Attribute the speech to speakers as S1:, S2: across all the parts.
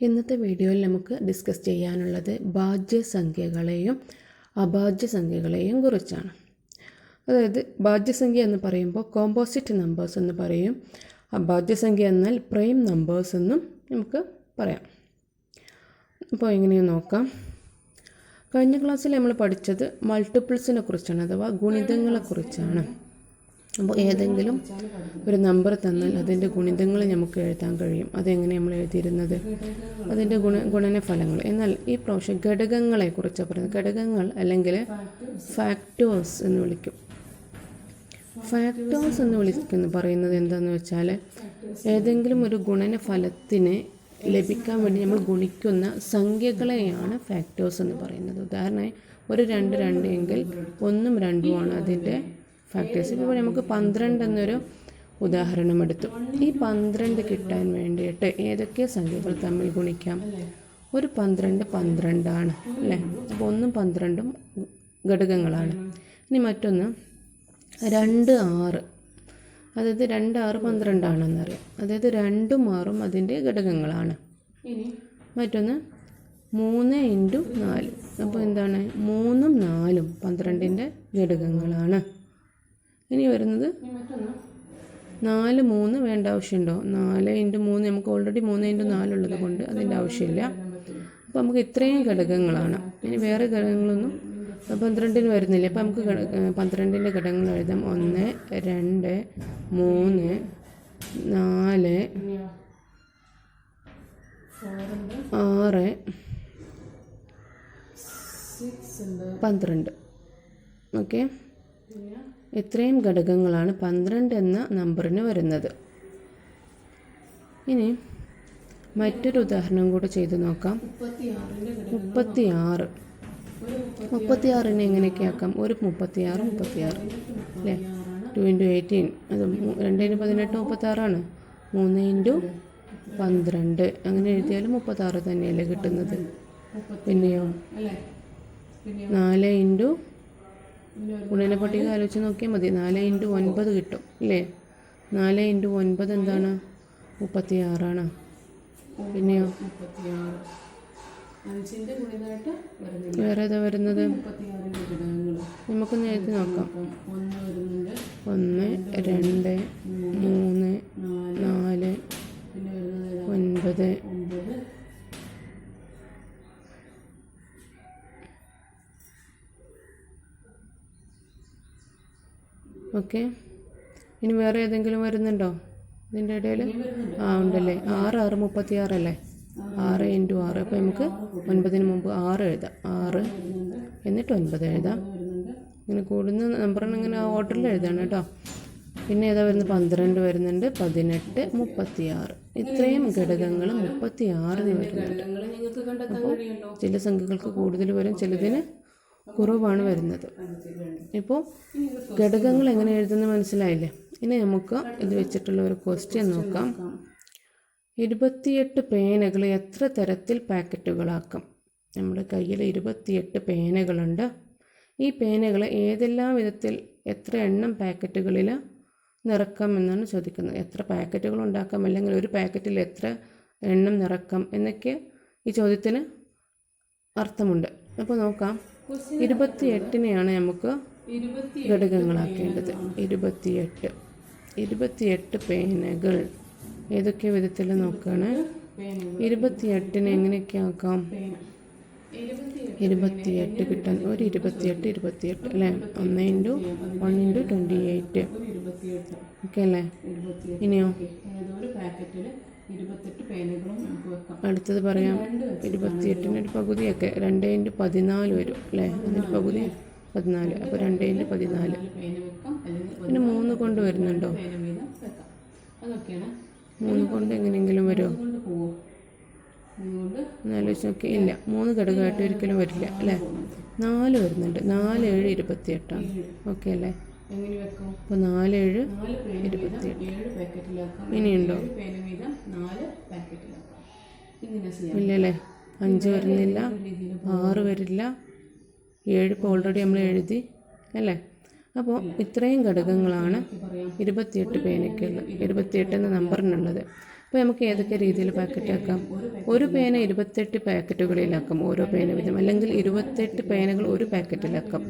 S1: ഇന്നത്തെ വീഡിയോയിൽ നമുക്ക് ഡിസ്കസ് ചെയ്യാനുള്ളത് ഭാജ്യസംഖ്യകളെയും അഭാജ്യസംഖ്യകളെയും കുറിച്ചാണ്. അതായത് ഭാജ്യസംഖ്യ എന്ന് പറയുമ്പോൾ കോമ്പോസിറ്റ് നമ്പേഴ്സ് എന്ന് പറയും. അഭാജ്യസംഖ്യ എന്നാൽ പ്രൈം നമ്പേഴ്സ് എന്നും നമുക്ക് പറയാം. അപ്പോൾ എങ്ങനെയാണ് നോക്കാം. കഴിഞ്ഞ ക്ലാസ്സിൽ നമ്മൾ പഠിച്ചത് മൾട്ടിപ്പിൾസിനെ കുറിച്ചാണ് അഥവാ ഗുണിതങ്ങളെക്കുറിച്ചാണ് അപ്പോൾ ഏതെങ്കിലും ഒരു നമ്പർ തന്നാൽ അതിന്റെ ഗുണിതങ്ങൾ നമുക്ക് എഴുതാൻ കഴിയും. അതെങ്ങനെ നമ്മൾ എഴുതിയിരുന്നത്? അതിന്റെ ഗുണ ഗുണനഫലങ്ങൾ. എന്നാൽ ഈ പ്രാവശ്യം ഘടകങ്ങളെക്കുറിച്ച് പറയുന്നത്. ഘടകങ്ങൾ അല്ലെങ്കിൽ ഫാക്ടേഴ്സ് എന്ന് വിളിക്കും. ഫാക്ടേഴ്സ് എന്ന് വിളിക്കുന്ന പറയുന്നത് എന്താണെന്ന് വെച്ചാൽ ഏതെങ്കിലും ഒരു ഗുണനഫലത്തിന് ലഭിക്കാൻ വേണ്ടി നമ്മൾ ഗുണിക്കുന്ന സംഖ്യകളെയാണ് ഫാക്ടേഴ്സ് എന്ന് പറയുന്നത്. ഉദാഹരണമായി ഒരു രണ്ട് രണ്ട് എങ്കിൽ ഒന്നും രണ്ടുമാണ് അതിന്റെ ഫാക്ടേഴ്സ് ഇപ്പോൾ നമുക്ക് പന്ത്രണ്ട് എന്നൊരു ഉദാഹരണം എടുത്തു ഈ പന്ത്രണ്ട് കിട്ടാൻ വേണ്ടിയിട്ട് ഏതൊക്കെ സംഖ്യകൾ തമ്മിൽ ഗുണിക്കാം? ഒരു പന്ത്രണ്ട് പന്ത്രണ്ടാണ് അല്ലേ? അപ്പോൾ ഒന്നും പന്ത്രണ്ടും ഘടകങ്ങളാണ്. ഇനി മറ്റൊന്ന് രണ്ട് ആറ്. അതായത് രണ്ട് ആറ് പന്ത്രണ്ടാണെന്നറിയാം. അതായത് രണ്ടും ആറും അതിന്റെ ഘടകങ്ങളാണ്. മറ്റൊന്ന് മൂന്ന് ഇന്റു നാല്. അപ്പോൾ എന്താണ്? മൂന്നും നാലും പന്ത്രണ്ടിന്റെ ഘടകങ്ങളാണ്. ഇനി വരുന്നത് നാല് മൂന്ന് വേണ്ട ആവശ്യമുണ്ടോ? നാല് ഇന്റു മൂന്ന് നമുക്ക് ഓൾറെഡി മൂന്ന് ഇന്റു നാലുള്ളത് കൊണ്ട് അതിന്റെ ആവശ്യമില്ല. അപ്പോൾ നമുക്ക് ഇത്രയും ഘടകങ്ങളാണ്. ഇനി വേറെ ഘടകങ്ങളൊന്നും പന്ത്രണ്ടിന് വരുന്നില്ല. അപ്പോൾ നമുക്ക് പന്ത്രണ്ടിന്റെ ഘടകങ്ങൾ എഴുതാം. ഒന്ന് രണ്ട് മൂന്ന് നാല് ആറ് പന്ത്രണ്ട്. ഓക്കെ? ഇത്രയും ഘടകങ്ങളാണ് പന്ത്രണ്ട് എന്ന നമ്പറിന് വരുന്നത്. ഇനി മറ്റൊരു ഉദാഹരണം കൂടെ ചെയ്തു നോക്കാം. മുപ്പത്തിയാറ്. മുപ്പത്തിയാറിനെ എങ്ങനെയൊക്കെ ആക്കാം ഒരു മുപ്പത്തിയാറ് മുപ്പത്തിയാറ്. അല്ലേ? Two into eighteen. അത് രണ്ട് ഇന്റു പതിനെട്ട് മുപ്പത്താറാണ് മൂന്ന് ഇന്റു പന്ത്രണ്ട്. അങ്ങനെ എഴുതിയാലും മുപ്പത്താറ് തന്നെയല്ലേ കിട്ടുന്നത്. പിന്നെയോ? നാല് ഇന്റു ഗുണന പട്ടിക ആലോചിച്ച് നോക്കിയാൽ മതി. നാല് ഇന്റു ഒൻപത് കിട്ടും അല്ലേ? നാല് ഇന്റു ഒൻപത് എന്താണ്? മുപ്പത്തി ആറാണ് പിന്നെയോ വേറെ ഏതാ വരുന്നത്? നമുക്ക് നേരത്തെ നോക്കാം. ഒന്ന് രണ്ട് മൂന്ന് നാല്. ഒൻപത് ഓക്കെ. ഇനി വേറെ ഏതെങ്കിലും വരുന്നുണ്ടോ? ഇതിന്റെ ഇടയിൽ ആ ഉണ്ടല്ലേ. ആറ് ആറ് മുപ്പത്തി ആറല്ലേ ആറ് ഇന്റു ആറ്. അപ്പോൾ നമുക്ക് ഒൻപതിന് മുമ്പ് ആറ് എഴുതാം. ആറ് എന്നിട്ട് ഒൻപത് എഴുതാം. ഇങ്ങനെ കൂടുന്ന നമ്പറിന് ഇങ്ങനെ ഓർഡറിൽ എഴുതാണ് കേട്ടോ. പിന്നെ ഏതാ വരുന്നത്? പന്ത്രണ്ട് വരുന്നുണ്ട്. പതിനെട്ട് മുപ്പത്തി ആറ് ഇത്രയും ഘടകങ്ങൾ മുപ്പത്തി ആറിന് വരുന്നുണ്ട് അപ്പോൾ ചില സംഖ്യകൾക്ക് കൂടുതൽ വരും. ചിലതിന് കുറവാണ് വരുന്നത്. ഇപ്പോൾ ഘടകങ്ങൾ എങ്ങനെ എഴുതുന്ന മനസ്സിലായില്ലേ? ഇനി നമുക്ക് ഇത് വെച്ചിട്ടുള്ള ഒരു ക്വസ്റ്റ്യൻ നോക്കാം. ഇരുപത്തിയെട്ട് പേനകൾ എത്ര തരത്തിൽ പാക്കറ്റുകളാക്കാം? നമ്മുടെ കയ്യിൽ ഇരുപത്തിയെട്ട് പേനകളുണ്ട്. ഈ പേനകൾ ഏതെല്ലാം വിധത്തിൽ എത്ര എണ്ണം പാക്കറ്റുകളിൽ നിറക്കാം എന്നാണ് ചോദിക്കുന്നത്. എത്ര പാക്കറ്റുകൾ ഉണ്ടാക്കാം? അല്ലെങ്കിൽ ഒരു പാക്കറ്റിൽ എത്ര എണ്ണം നിറക്കാം എന്നൊക്കെ ഈ ചോദ്യത്തിന് അർത്ഥമുണ്ട്. അപ്പോൾ നോക്കാം. ഇരുപത്തിയെട്ടിനെയാണ് നമുക്ക് ഘടകങ്ങളാക്കേണ്ടത്. ഇരുപത്തിയെട്ട്. ഇരുപത്തിയെട്ട് പേനകൾ. ഏതൊക്കെ വിധത്തിൽ നോക്കുകയാണ് ഇരുപത്തിയെട്ടിനെ എങ്ങനെയൊക്കെ ആക്കാം? ഇരുപത്തിയെട്ട് കിട്ടാൻ ഒരു ഇരുപത്തിയെട്ട് ഇരുപത്തിയെട്ട് അല്ലേ? ഒന്ന് into one into twenty eight okay അല്ലേ? ഇനിയോ? അടുത്തത് പറയാം. ഇരുപത്തിയെട്ടിന്റെ ഒരു പകുതിയൊക്കെ രണ്ട് ഇന്റു പതിനാല് വരും അല്ലേ? അതിന്റെ പകുതി പതിനാല്. അപ്പോൾ രണ്ട് ഇന്റു പതിനാല്. പിന്നെ മൂന്ന് കൊണ്ട് വരുന്നുണ്ടോ? മൂന്ന് കൊണ്ട് എങ്ങനെയെങ്കിലും വരുമോ? എന്നാലോചിച്ച് നോക്കി. ഇല്ല മൂന്ന് ഘടകമായിട്ട് ഒരിക്കലും വരില്ല അല്ലേ? നാല് വരുന്നുണ്ട്. നാല് ഏഴ് ഇരുപത്തി എട്ടാണ് ഓക്കെ അല്ലേ? അപ്പോൾ നാല് ഏഴ് ഇരുപത്തി എട്ട് ഇനിയുണ്ടോ? ഇല്ലല്ലേ അഞ്ച് വരുന്നില്ല ആറ് വരില്ല ഏഴ് ഇപ്പോൾ ഓൾറെഡി നമ്മൾ എഴുതി അല്ലേ? അപ്പോൾ ഇത്രയും ഘടകങ്ങളാണ് ഇരുപത്തിയെട്ട് പേനയ്ക്കുള്ള ഇരുപത്തിയെട്ട് എന്ന നമ്പറിനുള്ളത് അപ്പോൾ നമുക്ക് ഏതൊക്കെ രീതിയിൽ പാക്കറ്റ് ആക്കാം? ഒരു പേന ഇരുപത്തെട്ട് പാക്കറ്റുകളിലാക്കാം ഓരോ പേന വീതം. അല്ലെങ്കിൽ ഇരുപത്തെട്ട് പേനകൾ ഒരു പാക്കറ്റിലാക്കാം.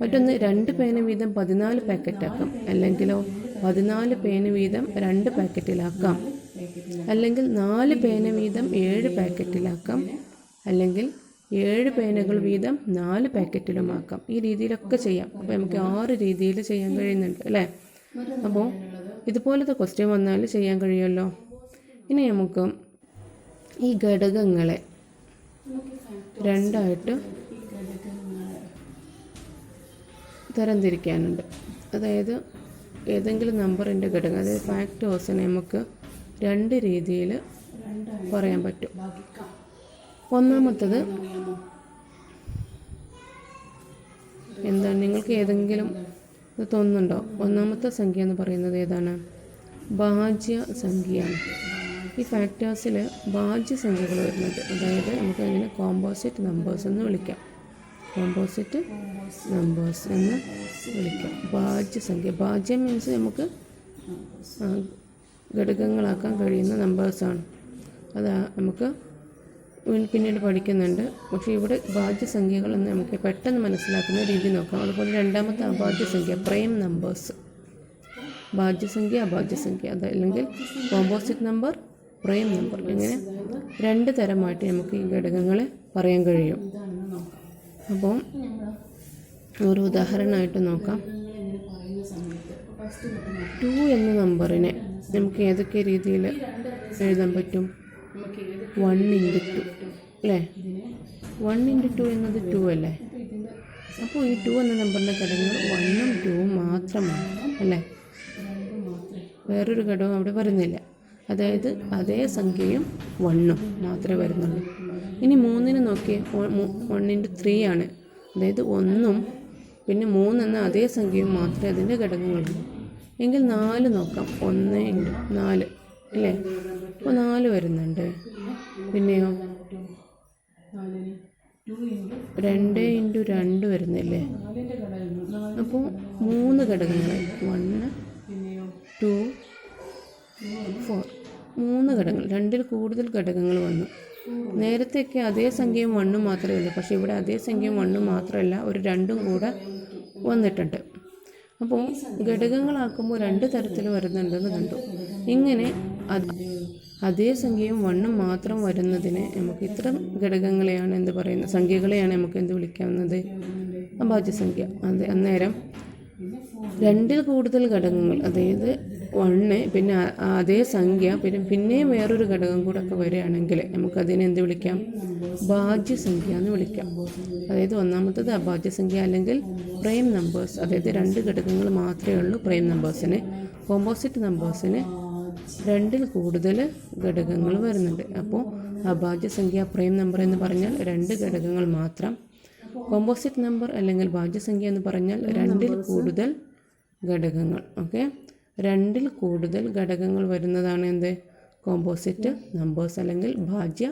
S1: മറ്റൊന്ന് രണ്ട് പേന വീതം പതിനാല് പാക്കറ്റാക്കാം. അല്ലെങ്കിലോ പതിനാല് പേന വീതം രണ്ട് പാക്കറ്റിലാക്കാം. അല്ലെങ്കിൽ നാല് പേന വീതം ഏഴ് പാക്കറ്റിലാക്കാം. അല്ലെങ്കിൽ ഏഴ് പേനകൾ വീതം നാല് പാക്കറ്റിലുമാക്കാം. ഈ രീതിയിലൊക്കെ ചെയ്യാം. അപ്പോൾ നമുക്ക് ആറ് രീതിയിൽ ചെയ്യാൻ കഴിയുന്നുണ്ട് അല്ലേ? അപ്പോൾ ഇതുപോലത്തെ ക്വസ്റ്റ്യൻ വന്നാൽ ചെയ്യാൻ കഴിയുമല്ലോ? ഇനി നമുക്ക് ഈ ഘടകങ്ങളെ രണ്ടായിട്ട് തരംതിരിക്കാനുണ്ട്. അതായത് ഏതെങ്കിലും നമ്പറിന്റെ ഘടകം അതായത് ഫാക്ടേഴ്സിനെ നമുക്ക് രണ്ട് രീതിയിൽ പറയാൻ പറ്റും. ഒന്നാമത്തത് എന്താണ്? നിങ്ങൾക്ക് ഏതെങ്കിലും തോന്നുന്നുണ്ടോ? ഒന്നാമത്തെ സംഖ്യ എന്ന് പറയുന്നത് ഏതാണ്? ഭാജ്യ സംഖ്യയാണ്. ഈ ഫാക്ടേഴ്സിൽ ഭാജ്യ സംഖ്യകൾ വരുന്നുണ്ട് അതായത് നമുക്ക് അതിനെ കോമ്പോസിറ്റ് നമ്പേഴ്സ് എന്ന് വിളിക്കാം. കോമ്പോസിറ്റ് നമ്പേഴ്സ് എന്ന് വിളിക്കാം. ഭാജ്യ സംഖ്യ ഭാജ്യം മീൻസ് നമുക്ക് ഘടകങ്ങളാക്കാൻ കഴിയുന്ന നമ്പേഴ്സാണ് അത് നമുക്ക് പിന്നീട് പഠിക്കുന്നുണ്ട്. പക്ഷേ ഇവിടെ ഭാജ്യസംഖ്യകൾ എന്ന് നമുക്ക് പെട്ടെന്ന് മനസ്സിലാക്കുന്ന രീതി നോക്കാം. അതുപോലെ രണ്ടാമത്തെ അഭാജ്യസംഖ്യ പ്രൈം നമ്പേഴ്സ് ഭാജ്യസംഖ്യ അഭാജ്യസംഖ്യ അത് അല്ലെങ്കിൽ കോമ്പോസിറ്റ് നമ്പർ പ്രൈം നമ്പർ. ഇങ്ങനെ രണ്ട് തരമായിട്ട് നമുക്ക് ഈ ഘടകങ്ങളെ പറയാൻ കഴിയും. അപ്പോൾ ഒരു ഉദാഹരണമായിട്ട് നോക്കാം. ടു എന്ന നമ്പറിനെ നമുക്ക് ഏതൊക്കെ രീതിയിൽ എഴുതാൻ പറ്റും? വൺ ഇന്റു ടു അല്ലേ? വൺ ഇന്റു ടു എന്നത് ടു അല്ലേ? അപ്പോൾ ഈ ടു എന്ന നമ്പറിന്റെ ഘടകങ്ങൾ വണ്ണും ടൂവും മാത്രമാണ് അല്ലേ? വേറൊരു ഘടകം അവിടെ വരുന്നില്ല അതായത് അതേ സംഖ്യയും വണ്ണും മാത്രമേ വരുന്നുള്ളൂ. ഇനി മൂന്നിന് നോക്കിയേ വൺ ഇന്റു ത്രീ ആണ്. അതായത് ഒന്നും പിന്നെ മൂന്നെന്ന അതേ സംഖ്യയും മാത്രമേ അതിന്റെ ഘടകങ്ങളുള്ളൂ. എങ്കിൽ നാല് നോക്കാം. ഒന്ന് ഇന്റു നാല് അല്ലേ? അപ്പോൾ നാല് വരുന്നുണ്ട്. പിന്നെയോ? രണ്ട് ഇന്റു രണ്ട് വരുന്നില്ലേ? അപ്പോൾ മൂന്ന് ഘടകങ്ങൾ വണ്ണ് ടു ഫോർ മൂന്ന് ഘടകങ്ങൾ. രണ്ടിൽ കൂടുതൽ ഘടകങ്ങൾ വന്നു. നേരത്തെയൊക്കെ അതേ സംഖ്യയും വണ്ണും മാത്രമേ ഉള്ളൂ. പക്ഷേ ഇവിടെ അതേ സംഖ്യയും വണ്ണും മാത്രമല്ല ഒരു രണ്ടും കൂടെ വന്നിട്ടുണ്ട്. അപ്പോൾ ഘടകങ്ങളാക്കുമ്പോൾ രണ്ട് തരത്തിൽ വരുന്നുണ്ടെന്ന് കണ്ടു. ഇങ്ങനെ അതേ സംഖ്യയും വണ്ണും മാത്രം വരുന്നതിന് നമുക്ക് ഇത്തരം ഘടകങ്ങളെയാണ് എന്ത് പറയുന്നത്? സംഖ്യകളെയാണ് നമുക്ക് എന്ത് വിളിക്കാവുന്നത്? അഭാജ്യസംഖ്യ. അതെ അന്നേരം രണ്ടിൽ കൂടുതൽ ഘടകങ്ങൾ അതായത് വണ്ണ് പിന്നെ അതേ സംഖ്യ പിന്നെ പിന്നെയും വേറൊരു ഘടകം കൂടെ ഒക്കെ വരികയാണെങ്കിൽ നമുക്കതിനെ എന്ത് വിളിക്കാം? ഭാജ്യസംഖ്യ എന്ന് വിളിക്കാം. അതായത് ഒന്നാമത്തത് അഭാജ്യസംഖ്യ അല്ലെങ്കിൽ പ്രൈം നമ്പേഴ്സ് അതായത് രണ്ട് ഘടകങ്ങൾ മാത്രമേ ഉള്ളൂ പ്രൈം നമ്പേഴ്സിന്. കോമ്പോസിറ്റ് നമ്പേഴ്സിന് രണ്ടിൽ കൂടുതൽ ഘടകങ്ങൾ വരുന്നുണ്ട്. അപ്പോൾ അഭാജ്യസംഖ്യ പ്രൈം നമ്പർ എന്ന് പറഞ്ഞാൽ രണ്ട് ഘടകങ്ങൾ മാത്രം. കോമ്പോസിറ്റ് നമ്പർ അല്ലെങ്കിൽ ഭാജ്യസംഖ്യ എന്ന് പറഞ്ഞാൽ രണ്ടിൽ കൂടുതൽ ഘടകങ്ങൾ. ഓക്കെ? രണ്ടിൽ കൂടുതൽ ഘടകങ്ങൾ വരുന്നതാണ് എന്ത്? കോമ്പോസിറ്റ് നമ്പേഴ്സ് അല്ലെങ്കിൽ ഭാജ്യ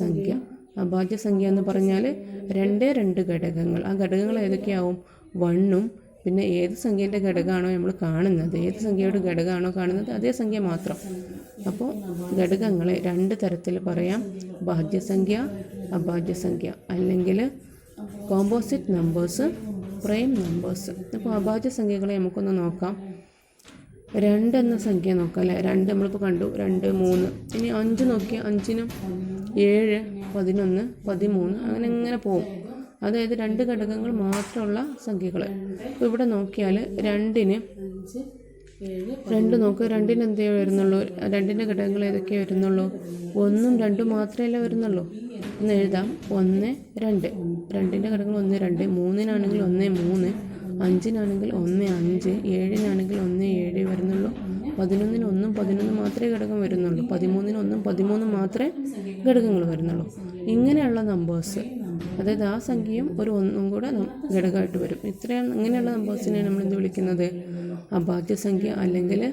S1: സംഖ്യ. അഭാജ്യ സംഖ്യ എന്ന് പറഞ്ഞാൽ രണ്ടേ രണ്ട് ഘടകങ്ങൾ. ആ ഘടകങ്ങൾ ഏതൊക്കെയാവും? വണ്ണും. പിന്നെ ഏത് സംഖ്യേന്റെ ഘടകമാണോ നമ്മൾ കാണുന്നത്? ഏത് സംഖ്യയുടെ ഘടകമാണോ കാണുന്നത്? അതേ സംഖ്യ മാത്രം. അപ്പോൾ ഘടകങ്ങളെ രണ്ട് തരത്തിൽ പറയാം. ഭാജ്യസംഖ്യ അഭാജ്യസംഖ്യ അല്ലെങ്കിൽ കോമ്പോസിറ്റ് നമ്പേഴ്സ് പ്രൈം നമ്പേഴ്സ് അപ്പോൾ അഭാജ്യ സംഖ്യകളെ നമുക്കൊന്ന് നോക്കാം. രണ്ട് എന്ന സംഖ്യ നോക്കാം അല്ലേ രണ്ട് നമ്മളിപ്പോൾ കണ്ടു. രണ്ട് മൂന്ന്. ഇനി അഞ്ച് നോക്കിയാൽ അഞ്ചിനും ഏഴ് പതിനൊന്ന് പതിമൂന്ന് അങ്ങനെ ഇങ്ങനെ പോകും അതായത് രണ്ട് ഘടകങ്ങൾ മാത്രമുള്ള സംഖ്യകൾ ഇപ്പോൾ ഇവിടെ നോക്കിയാൽ രണ്ടിന് രണ്ട് നോക്കുക രണ്ടിന് എന്തേ വരുന്നുള്ളൂ? രണ്ടിന്റെ ഘടകങ്ങൾ ഏതൊക്കെയേ വരുന്നുള്ളൂ? ഒന്നും രണ്ടും മാത്രമല്ലേ വരുന്നുള്ളൂ? എന്ന് എഴുതാം. ഒന്ന് രണ്ട്. രണ്ടിന്റെ ഘടകങ്ങൾ ഒന്ന് രണ്ട്. മൂന്നിനാണെങ്കിൽ ഒന്ന് മൂന്ന്. അഞ്ചിനാണെങ്കിൽ ഒന്ന് അഞ്ച് ഏഴിനാണെങ്കിൽ ഒന്ന് ഏഴ് വരുന്നുള്ളൂ. പതിനൊന്നിന് ഒന്നും പതിനൊന്ന് മാത്രമേ ഘടകം വരുന്നുള്ളൂ. പതിമൂന്നിന് ഒന്നും പതിമൂന്നും മാത്രമേ ഘടകങ്ങൾ വരുന്നുള്ളൂ. ഇങ്ങനെയുള്ള നമ്പേഴ്സ് അതായത് ആ സംഖ്യയും ഒരു ഒന്നും കൂടെ ഘടകമായിട്ട് വരും. ഇത്രയാണ് ഇങ്ങനെയുള്ള നമ്പേഴ്സിനെ നമ്മൾ എന്ത് വിളിക്കുന്നത്? അഭാജ്യ സംഖ്യ അല്ലെങ്കിൽ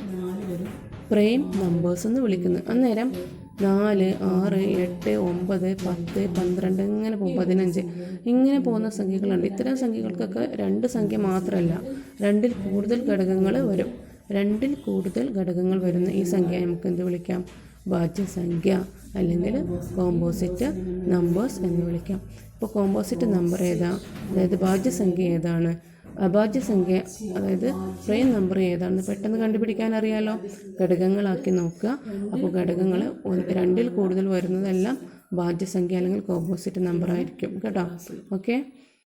S1: പ്രൈം നമ്പേഴ്സ് എന്ന് വിളിക്കുന്നത്. അന്നേരം നാല് ആറ് എട്ട് ഒമ്പത് പത്ത് പന്ത്രണ്ട് ഇങ്ങനെ പോകും പതിനഞ്ച്. ഇങ്ങനെ പോകുന്ന സംഖ്യകളുണ്ട്. ഇത്തരം സംഖ്യകൾക്കൊക്കെ രണ്ട് സംഖ്യ മാത്രമല്ല രണ്ടിൽ കൂടുതൽ ഘടകങ്ങൾ വരും. രണ്ടിൽ കൂടുതൽ ഘടകങ്ങൾ വരുന്ന ഈ സംഖ്യ നമുക്ക് എന്ത് വിളിക്കാം? ഭാജ്യസംഖ്യ അല്ലെങ്കിൽ കോമ്പോസിറ്റ് നമ്പേഴ്സ് എന്ന് വിളിക്കാം. ഇപ്പോൾ കോമ്പോസിറ്റ് നമ്പർ ഏതാ? അതായത് ഭാജ്യസംഖ്യ ഏതാണ്? അഭാജ്യസംഖ്യ അതായത് പ്രൈം നമ്പർ ഏതാണെന്ന് പെട്ടെന്ന് കണ്ടുപിടിക്കാൻ അറിയാലോ ഘടകങ്ങളാക്കി നോക്കുക. അപ്പോൾ ഘടകങ്ങൾ രണ്ടിൽ കൂടുതൽ വരുന്നതെല്ലാം ഭാജ്യസംഖ്യ അല്ലെങ്കിൽ കോമ്പോസിറ്റ് നമ്പർ ആയിരിക്കും. കേട്ടോ? ഓക്കെ